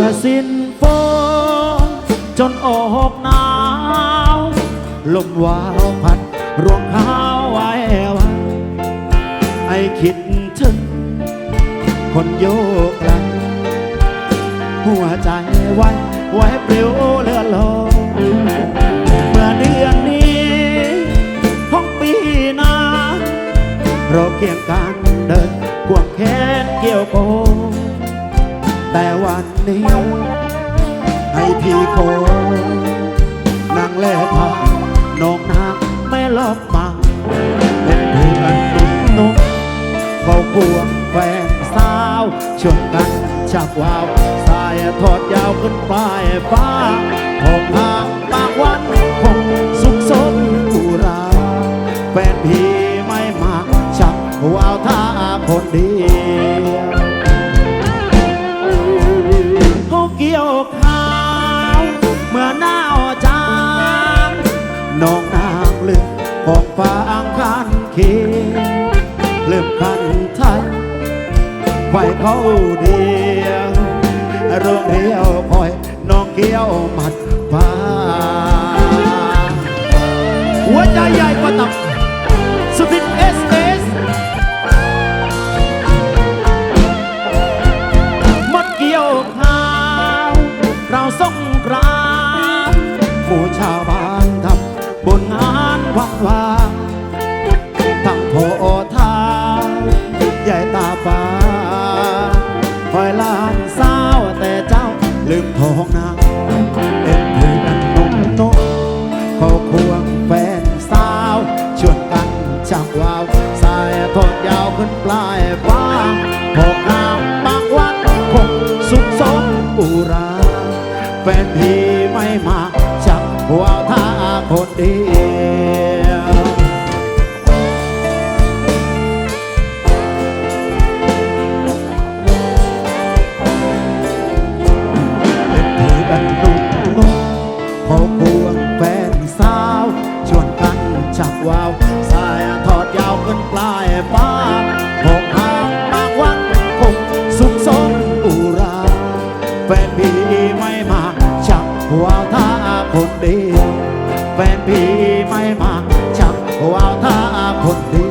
อสิ้นฝนจนออกหนาว ลมวาวพัดรวงข้าวไว้วันไอคิดถึง คนโยกหลังหัวใจไว้ไว้ปลิวเลือนลงเมื่อเดือนนี้ของปีหน้าเราเคียงกันเดินควงแขนเกี่ยวโก แต่วันนี้ ให้พี่โคนั่งแลพาน้องนางไม่ลบมาเป็นเพื่อนหนุ่มนุ่มเขาควงแฟนสาวชวนกันชักวาว สายทอดยาวขึ้นปลายฟ้าหกทางปากวันคงสุขสมอุราแฟนพี่ไม่มาชักวาวท่าคนดี คันเคีลืมคันไทยไฟเขาเดียวโรงเรียวคอยน้องเกี่ยวหมัดฟ้าหัวใจใหญ่กว่าตับสุดินเอสเอสมดเกี่ยวข้าวเราส่งกรานต์หมู่ชาวบ้านทำบุญงา ลืมทองนางเป็นเพื่อนนุ่มนุ่มเขาควงแฟนสาวชวนกันจับวาวสายทอดยาวขึ้นปลายฟ้าพอกงามบางวันคงสุขสมอุราแฟนพี่ไม่มาจับวาวท่าคนเดี สายทอดยาวขึ้นปลายฟ้าหงหางบางวันคงสุขสมอุรา แฟนพี่ไม่มาจับวาวท่าคนดี แฟนพี่ไม่มาจับวาวท่าคนดี